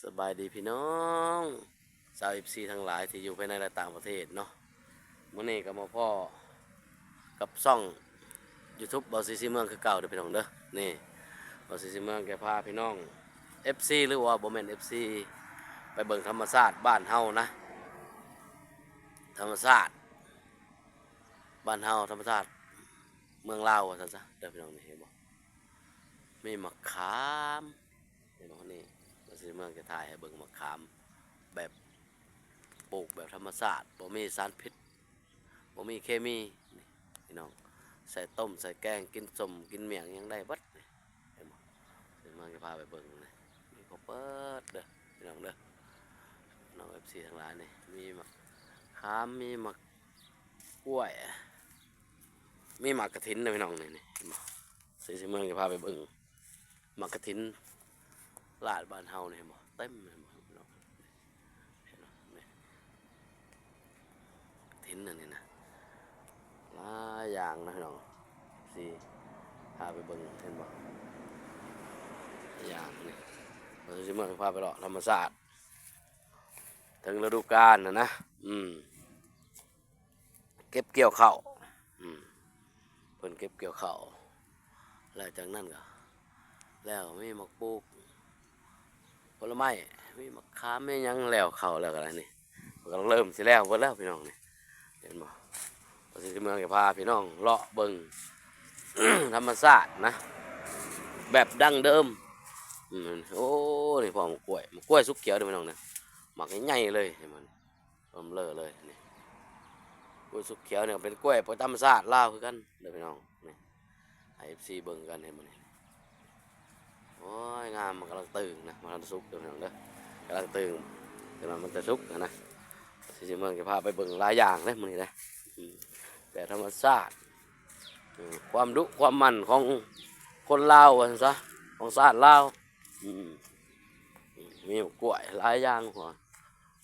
สบายดีพี่น้องสาวอิซีทั้งหลายที่อยู่ภายในและต่างประเทศเนาะมื่อนี้ก็มาพ่อกับซ่อง YouTube บอสซีซีเมืองคือเก่าเด้อพี่น้องเด้อนี่บอสซีซีเมืองแกพาพี่น้อง FC หรือว่าบ่แม่น FC ไปเบิ่งธรรมชาติบ้านเฮานะ ธรรมชาติบ้านเฮาธรรมชาติเมืองลาวว่าซั่นซะเด้อพี่น้องนี่เห็นบ่มีมะขาม สิเมืองจะถ่ายให้เบิ่งมะขาม แบบปลูกแบบธรรมชาติบ่มีสารพิษบ่มีเคมีนี่พี่น้องใส่ต้มใส่แกงกินสมกินเมียงยังได้เบัดนี่เห็นบ่สิเมืองจะพาไปเบิ่งนี่มีข้าวเปิดเด้อพี่น้องเด้อน้อง FC ทั้งหลายนี่มีมะขามมีมะกล้วยมีหมากกระถินนะพี่น้องนี่นี่เห็นบ่สิสิเมืองจะพาไปเบิ่งหมากกระถิน ลาดบ้านเฮาเนี่ยบ่เต็มเลยบ่พี่น้งเห็นบ่นี่ทิ้นอันนี้นะหลายอย่างนะน้องสิพาไปเบิ่งเห็นบ่หลายอย่างนี่เราสิมาพาไปเลาะธรรมศาสตร์ถึงฤดูกาลนะนะ อืม เก็บเกี่ยวข้าวอืมเพิ่นเก็บเกี่ยวข้าวแล้วจากนั้นก็แล้วมีมักปลูก ผลไม้มีมะขามมีหยังแล้วเข้าแล้วกันนี่มันก็เริ่มสิแล้วเบิดแล้วพี่น้องนี่เห็นบ่ว่าสิเมืองจะพาพี่น้องเลาะเบิ่งธรรมชาตินะ แบบดั้งเดิมอืมโอ้นี่พอมะกล้วยมะกล้วยสุกเขียวเด้อพี่น้องนะหมักใหญ่ๆเลยเห็นมันเริ่มเลอะเลยนี่กล้วยสุกเขียวเนี่ยเป็นกล้วยประธรรมชาติลาวคือกันเด้อพี่น้องนี่ไอเอฟซีเบิ่งกันเห็นมันนี่ โอ้ยงามมันกำลังตื่นนะมันกำลังสุกเดี๋ยวน้องเด้อกำลังตื่นกำลังมันจะสุกนะนะสิเมืองจะพาไปเบิ่งหลายอย่างเลยมันนี่นะแต่ธรรมชาติความดุความมันของคนลาวกันซะของชาติลาวมีกล้วยหลายอย่างหัว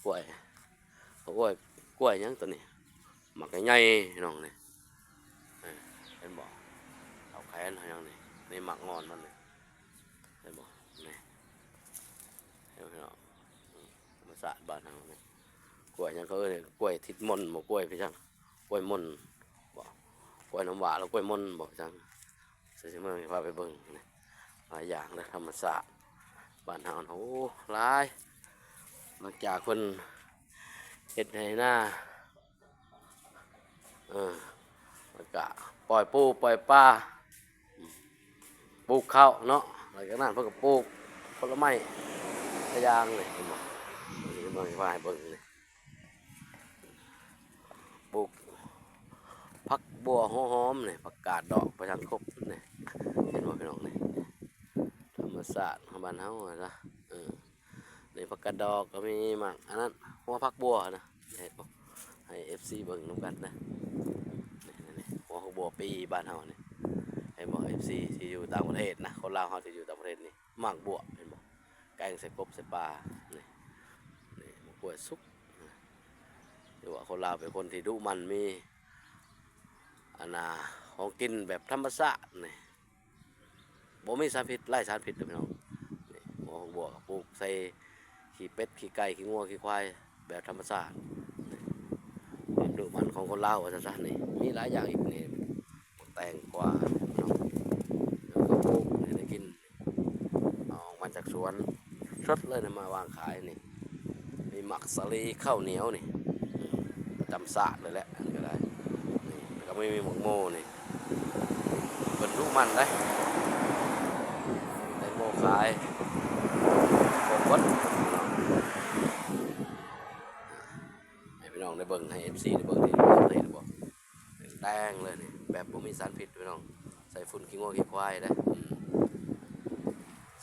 กล้วยกล้วยกล้วยยังตัวนี้หมักใหญ่ๆพี่น้องนี่เออเห็นบ่เอาแขนเอาหยังนี่นี่หมักงอนมันนี่เห็นบ่นี่เห็นพี่น้องอืมธรรม ศาสตร์บ้านเราเนี่ยกล้วยยังเขาเอ้ยกล้วยทิศมนบ่กล้วยพี่จังกล้วยมนบ่กล้วยน้ำหวานแล้วกล้วยมนบ่พี่จังสิสิเมืองพาไปเบิ่งนี่หลายอย่างเลยธรรมศาสตร์บ้านเฮาโอ้หลายหลังจากเพิ่นเฮ็ดให้หน้าเออแล้วก็ปล่อยปูปล่อยปลาปลูกข้าวเนาะหลังจากนั้นเพิ่นก็ปลูกผลไม้กระยางเลย บ่นี่เบิ่งว่าให้เบิ่งเลยปลูกผักบัวหอมๆนี่ผักกาดดอกประชังครบนี่เห็นบ่พี่น้องนี่ธรรมศาสตร์ของบ้านเฮาอะนะเออนี่ผักกาดดอกก็มีหมักอันนั้นหัวผักบัวนะเห็นบ่ให้ FC เบิ่งนํกันนะหัวผักบัวปีบ้านเฮาเนี่เห็นบอกเอฟซีที่อยู่ต่างประเทศนะคนลาวเขาที่อยู่ต่างประเทศนี่หมักบวเห็นบอกแกงใส่กบใส่ปลานี่นี่มะกล้วยซุกหรือว่าคนลาวเป็นคนที่ดุมันมีอันนาของกินแบบธรรมชาตินี่บ่มีสารพิษไล่สารพิษเลยพี่น้องหมอของบัวปลูกใส่ขี้เป็ดขี้ไก่ขี้งัวขี้ควายแบบธรรมชาติความดุมันของคนลาวว่าซะนี่มีหลายอย่างอีกนี่แตงกวาเนาแล้วก็ปลูกให้ได้กินออกมาจากสวนสดเลยนะมาวางขายนี่ หมักสลีข้าวเหนียวนี่จำศาสตร์เลยแหละอันก็ได้นี่ก็ไม่มีหมกโม่นี่เปิดลูกมันได้ได้โมขายโควัดให้พี่น้องได้เบิ่งให้เอฟซีได้เบิ่งที่ประเทศบอกแดงเลยนี่แบบบ่มีสารพิษพี่น้อง ใส่ฝุ่นขี้งัวขี้ควายได้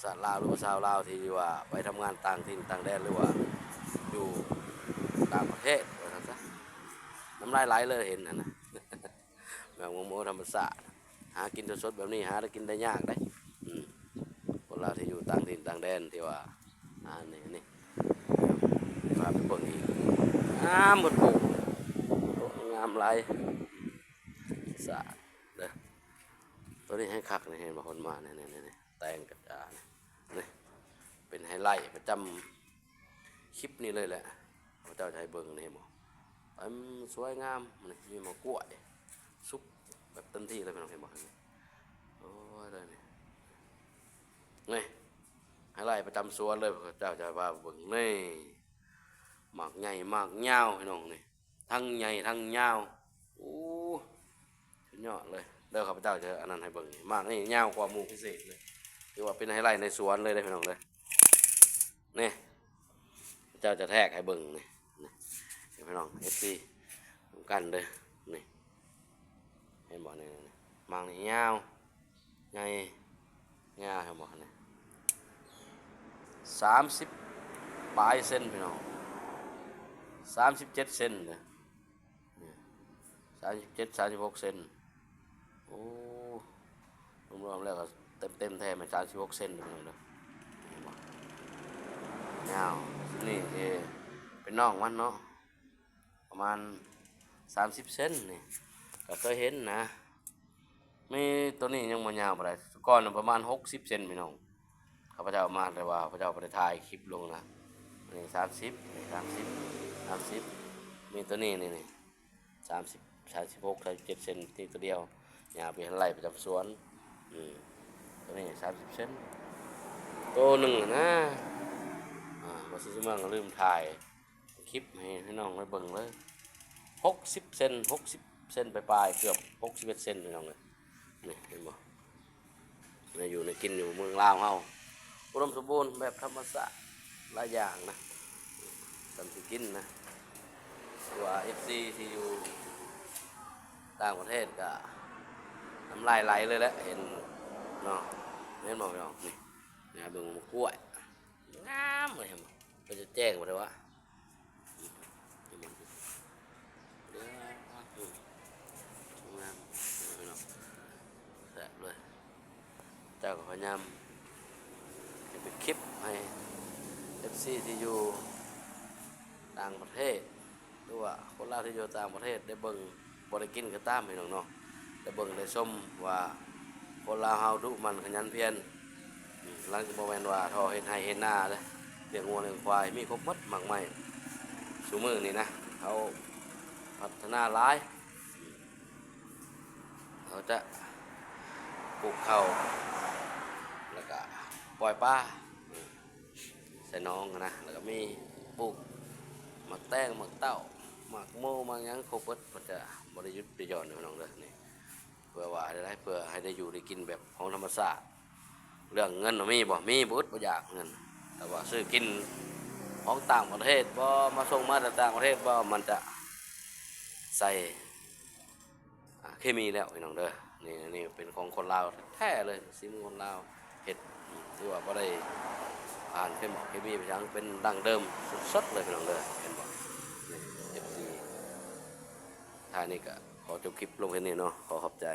สัตว์ลาวหรือว่าชาวลาวที่ว่าไปทำงานต่างถิ่นต่างแดนหรือว่า อยู่ต่างประเทศว่าซั่นซะน้ำลายไหลเลยเห็นนะนะแบบโมโมธรรมศาสตร์หากินสดๆแบบนี้หาได้กินได้ยากได้คนลาที่อยู่ต่างถิ่นต่างแดนที่ว่าอ่านี่นี่พาไปเบิ่งอีกงามหมดปลูกงามหลาสะอาดเด้อตัวนี้ให้คักนี่เห็นบางคนมาเนี่ยเนี่ยเนี่ยแตงกระจาเนี่ยเป็นไฮไลท์ประจำ คลิปนี้เลยแหละพระเจ้าจะให้เบิ่งนี่หมอเอ็มสวยงามนี่มีหมอกล้วยซุปแบบเต็มที่เลยพี่น้องเห็นบ่นี่โอ้ยเลยนี่นี่ให้ไล่ประจำสวนเลยพระเจ้าจะว่าเบิ่งนี่หมากใหญ่หมากยาวพี่น้องนี่ทั้งใหญ่ทั้งยาวโอ้สุดยอดเลยเด้อข้าพเจ้าจะอันนั้นให้เบิ่งนี่หมากนี่ยาวกว่าหมู่พิเศษเลยถือว่าเป็นไฮไลท์ในสวนเลยเด้พี่น้องเลยนี่ จ้าจะแทกให้เบิ่งนี่เห็นพี่น้องเอฟซีกันเลยนี่เห็นบ่เนี่ยมังนี่ยาวใหญ่ยาวเห็นบ่เนี่ยสามสิบปลายเส้นพี่น้องสามสิบเจ็ดเซนนี่สามสิบเจ็ดสามสิบหกเซนโอ้รวมๆแล้วก็เต็มเต็มๆแท้มันสามสิบหกเซนพี่น้องเด้อเห็นบ่ยาว นี่เป็นน่องมันเนาะประมาณสามสิบเซนนี่ก็เคยเห็นนะมีตัวนี้ยังมันยาวไปเลก้อนประมาณหกสิบเซนพี่น้องข้าพเจ้ามาแต่ว่าพระเจ้าไปถ่ายคลิปลงนะนี่สามสิบนี่สามสิบสามสิบมีตัวนี้นี่นี่สามสิบสามสิบหกสามสิบเจ็ดเซนที่ตัวเดียวยาวไปหันไหลประจำสวนอืมตัวนี้สามสิบเซนตัวหนึ่งนะ อ่าวัชิเมืองก็ลืมถ่าย คลิปให้ให้น้องไปเบิ่งเลยหกสิบเซนหกสิบเซนปลายๆเกือบหกสิบเอ็ดเซนพี่น้องเลยนี่เห็นบ่ในอยู่ในกินอยู่เมืองลาวเฮาอุดมสมบูรณ์แบบธรรมชาติหลายอย่างนะตามที่กินนะตัวเอฟซีที่อยู่ต่างประเทศก็น้ำลายไหลเลยแหละเห็นเนาะเห็นบ่พี่น้องนี่นะเบิ่งมะกล้วยงามเลยเห็นบ่ ก็จะแจ้งมาเลยว่าเห็นบ่เด้ออืมงามพี่น้องแซ่บเลยจ้าก็พยายามเก็บเป็นคลิปให้เอฟซีที่อยู่ต่างประเทศหรือว่าคนลาวที่อยู่ต่างประเทศได้เบิ่งบริกินก็ตามพี่น้องเนาะได้เบิ่งได้ชมว่าคนลาวเฮาดุมันขยันเพียรหลังจากบ่แมนว่าทอเฮ็ดให้เฮ็ดนาเด้อเลี้ยงงัวเลี้ยงควาย มีครบหมดมากมายซุมื้อนี่นะเขาพัฒนาหลายเขาจะปลูกข้าวแล้วก็ปล่อยปลาใส่น้องนะแล้วก็มีปลูกหมักแตงหมักเต้าหมักโมหมักหยังครบเบิดมันจะบริยุทธ์ประโยชน์ในน้องเลยนี่เพื่อว่าได้เพื่อให้ได้อยู่ได้กินแบบของธรรมชาติเรื่องเงินมีบ่มีบุตรบ่อยากเงิน แต่ว่าซื้อกินของต่างประเทศบ่มาส่งมาจากต่างประเทศบ่มันจะใส่เคมีแล้วพี่น้องเด้อนี่นี่เป็นของคนลาวแท้เลยซิมคนลาวเห็ดที่ว่าบ่ได้ผ่านเคมีเคมีไปยังเป็นดั้งเดิมสดๆเลยพี่น้องเด้อเห็นบ่นี่ FC ท้ายนี้ก็ขอจบคลิปลงแค่นี้เนาะขอขอบใจ